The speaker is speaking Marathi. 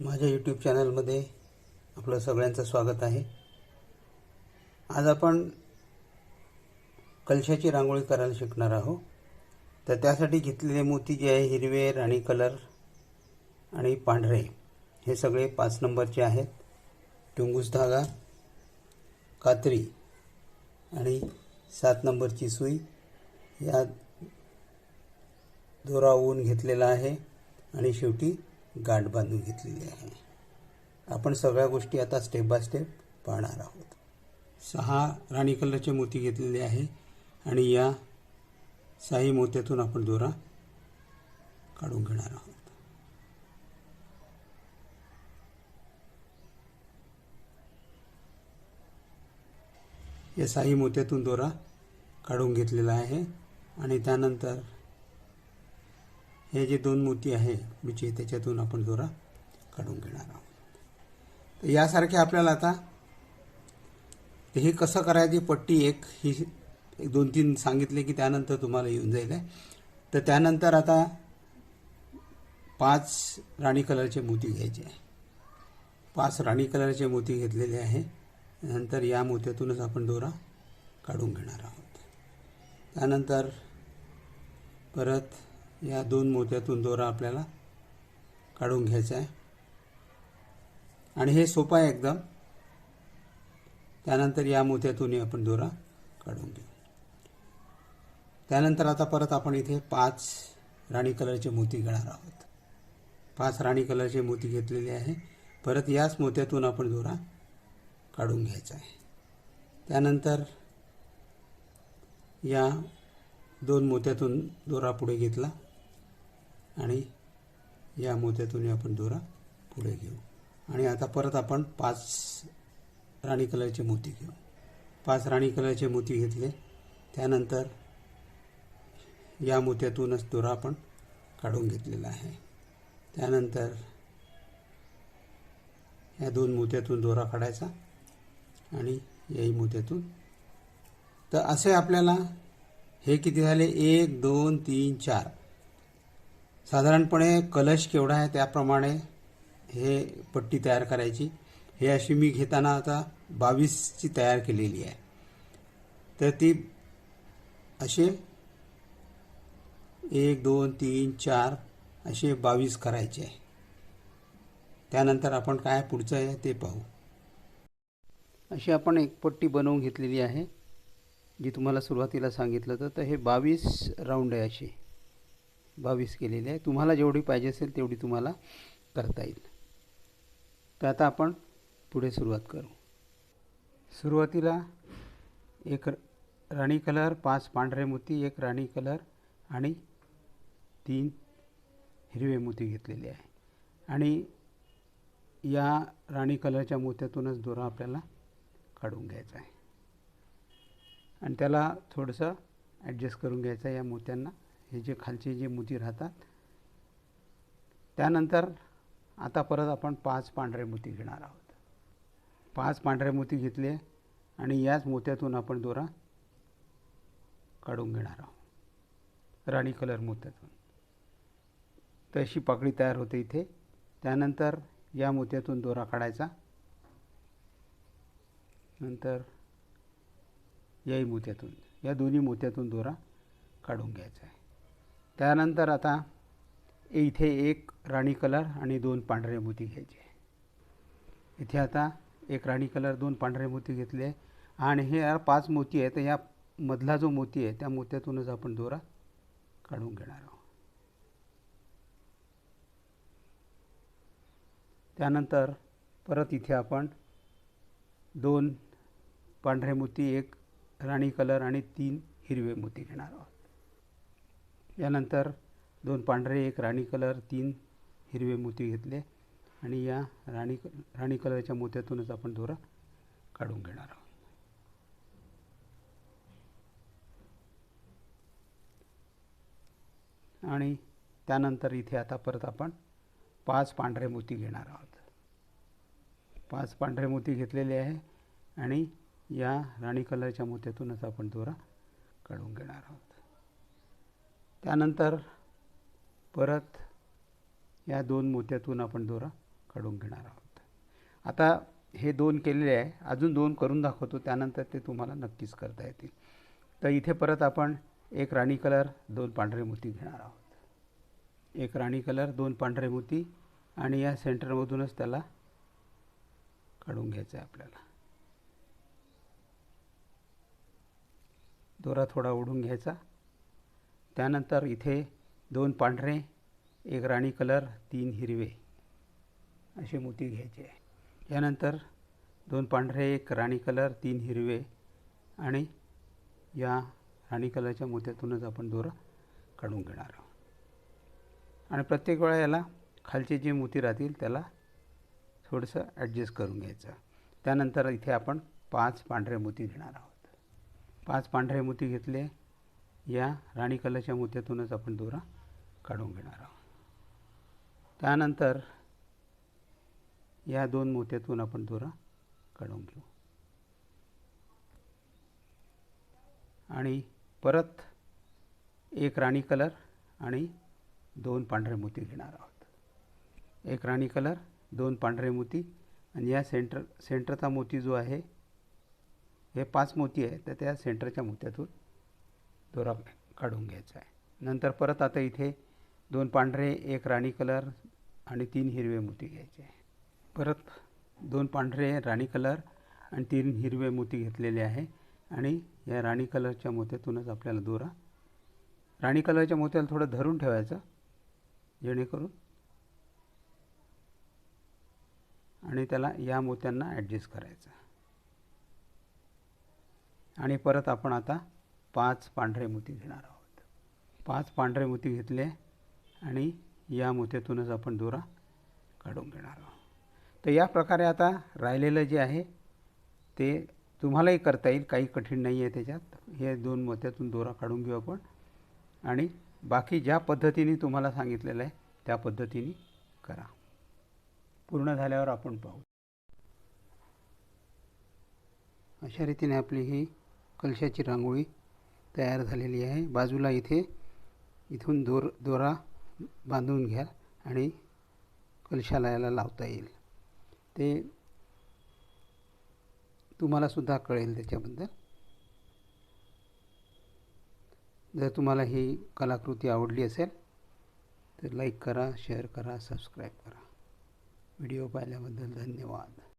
माझ्या यूट्यूब चॅनलमध्ये आपलं सगळ्यांचं स्वागत आहे. आज आपण कलशाची रांगोळी करायला शिकणार आहोत. तर त्यासाठी घेतलेले मोती जे आहे हिरवे राणी कलर आणि पांढरे हे सगळे पाच नंबरचे आहेत. टुंगूस धागा कात्री आणि सात नंबरची सुई. या दोरा ऊन घेतलेला आहे आणि शेवटी गाठ बांधून घेतलेली आहे. आपण सगळ्या गोष्टी आता स्टेप बाय स्टेप पाहणार आहोत. सहा राणी कलरचे मोती घेतलेले आहे आणि या साई मोत्यातून आपण दोरा काढून घेणार आहोत. या साई मोत्यातून दोरा काढून घेतलेला आहे आणि त्यानंतर हे जे दोन मोती आहे बिचे त्याच्यातून आपण दोरा काढून घेणार आहोत. तर यासारखे आपल्याला आता हे कसं करायची पट्टी एक ही एक दोन तीन सांगितले की त्यानंतर तुम्हाला येऊन जाईल आहे. तर त्यानंतर आता पाच राणी कलरचे मोती घ्यायचे आहे. पाच राणी कलरचे मोती घेतलेले आहे. नंतर या मोत्यातूनच आपण दोरा काढून घेणार आहोत. त्यानंतर परत या दोन मोत्यातून दोरा आपल्याला काढून घ्यायचा आहे. आणि हे सोपं आहे एकदम. त्यानंतर या मोत्यातूनही आपण दोरा काढून घेऊ. त्यानंतर आता परत आपण इथे पाच राणी कलरचे मोती घेणार आहोत. पाच राणी कलरचे मोती घेतलेले आहे. परत याच मोत्यातून आपण दोरा काढून घ्यायचा आहे. त्यानंतर या दोन मोत्यातून दोरा पुढे घेतला. आणि या मोत्यातून आपण दोरा पुढे घेऊ. आणि आता परत आपण पाच राणी कलरचे मोती घेऊ. पाच राणी कलरचे मोती घेतले. त्यानंतर या मोत्यातूनच दोरा आपण काढून घेतलेला आहे. त्यानंतर या दोन मोत्यातून दोरा काढायचा आणि याही मोत्यातून तर असे आपल्याला हे किती झाले? एक दोन तीन चार. साधारणपणे कलश केवढा आहे त्याप्रमाणे हे पट्टी तयार करायची. हे अशी मी घेताना आता बावीसची तयार केलेली आहे. तर ती असे एक दोन तीन चार असे बावीस करायचे आहे. त्यानंतर आपण काय पुढचं आहे ते पाहू. अशी आपण एक पट्टी बनवून घेतलेली आहे. जी तुम्हाला सुरुवातीला सांगितलं होतं. तर हे बावीस राऊंड आहे अशी. बावीस केलेली आहे. तुम्हाला जेवढी पाहिजे असेल तेवढी तुम्हाला करता येईल. तर आता आपण पुढे सुरुवात करू. सुरुवातीला एक राणी कलर पाच पांढरे मोती एक राणी कलर आणि तीन हिरवे मोती घेतलेले आहे. आणि या राणी कलरच्या मोत्यातूनच दोरा आपल्याला काढून घ्यायचा आहे. आणि त्याला थोडंसं ॲडजस्ट करून घ्यायचं आहे या मोत्यांना. हे जे खालचे जे मोती राहतात त्यानंतर आता परत आपण पाच पांढरे मोती घेणार आहोत. पाच पांढरे मोती घेतले आणि याच मोत्यातून आपण दोरा काढून घेणार आहोत. राणी कलर मोत्यातून. तर अशी पाकळी तयार होते इथे. त्यानंतर या मोत्यातून दोरा काढायचा. नंतर याही मोत्यातून या दोन्ही मोत्यातून दोरा काढून घ्यायचा आहे. त्यानंतर आता इथे एक राणी कलर आणि दोन पांढरे मोती घ्यायचे. इथे आता एक राणी कलर दोन पांढरे मोती घेतले. आणि हे यार पाच मोती आहे तर या मधला जो मोती आहे त्या मोत्यातूनच आपण दोरा काढून घेणार आहोत. त्यानंतर परत इथे आपण दोन पांढरे मोती एक राणी कलर आणि तीन हिरवे मोती घेणार आहोत. यानंतर दोन पांढरे एक राणी कलर तीन हिरवे मोती घेतले आणि या राणी राणी कलरच्या मोत्यातूनच आपण दोरा काढून घेणार आहोत. आणि त्यानंतर इथे आता परत आपण पाच पांढरे मोती घेणार आहोत. पाच पांढरे मोती घेतलेले आहे आणि या राणी कलरच्या मोत्यातूनच आपण दोरा काढून घेणार आहोत. त्यानंतर परत या दोन मोत्यातून आपण दोरा काढून घेणार आहोत. आता हे दोन केलेले आहे. अजून दोन करून दाखवतो. त्यानंतर ते तुम्हाला नक्कीच करता येतील. तर इथे परत आपण एक राणी कलर दोन पांढरे मोती घेणार आहोत. एक राणी कलर दोन पांढरे मोती आणि या सेंटरमधूनच त्याला काढून घ्यायचं आहे आपल्याला. दोरा थोडा ओढून घ्यायचा. त्यानंतर इथे दोन पांढरे एक राणी कलर तीन हिरवे असे मोती घ्यायचे. यानंतर दोन पांढरे एक राणी कलर तीन हिरवे आणि या राणी कलरच्या मोत्यातूनच आपण दोरा काढून घेणार आहोत. आणि प्रत्येक वेळा याला खालचे जे मोती राहतील त्याला थोडंसं ॲडजस्ट करून घ्यायचं. त्यानंतर इथे आपण पाच पांढरे मोती घेणार आहोत. पाच पांढरे मोती घेतले या राणी कलरच्या मोत्यातूनच आपण दोरा काढून घेणार आहोत. त्यानंतर या दोन मोत्यातून आपण दोरा काढून घेऊ. आणि परत एक राणी कलर आणि दोन पांढरे मोती घेणार आहोत. एक राणी कलर दोन पांढरे मोती आणि या सेंटर सेंटरचा मोती जो आहे हे पाच मोती आहे तर त्या सेंटरच्या मोत्यातून दोरा काढून घ्यायचा आहे. नंतर परत आता इथे दोन पांढरे एक राणी कलर आणि तीन हिरवे मोती घ्यायचे आहे. परत दोन पांढरे राणी कलर आणि तीन हिरवे मोती घेतलेले आहे आणि या राणी कलरच्या मोत्यातूनच आपल्याला दोरा राणी कलरच्या मोत्याला थोडं धरून ठेवायचं जेणेकरून आणि त्याला या मोत्यांना ॲडजस्ट करायचं. आणि परत आपण आता पाच पांढरे मोती घेणार आहोत. पाच पांढरे मोती घेतले आणि या मोत्यातूनच आपण दोरा काढून घेणार आहोत. तर या प्रकारे आता राहिलेलं जे आहे ते तुम्हालाही करता येईल काही कठीण नाही आहे त्याच्यात. हे दोन मोत्यातून दोरा काढून घेऊ आपण. आणि बाकी ज्या पद्धतीने तुम्हाला सांगितलेलं आहे त्या पद्धतीने करा. पूर्ण झाल्यावर आपण पाहू. अशा रीतीने आपली ही कलशाची रांगोळी तयार झालेली आहे. बाजूला इथे इथून दोर दोरा बांधून घ्या आणि कलशाला याला लावता येईल. ते तुम्हालासुद्धा कळेल त्याच्याबद्दल. जर तुम्हाला ही कलाकृती आवडली असेल तर लाईक करा शेअर करा सबस्क्राईब करा. व्हिडिओ पाहिल्याबद्दल धन्यवाद.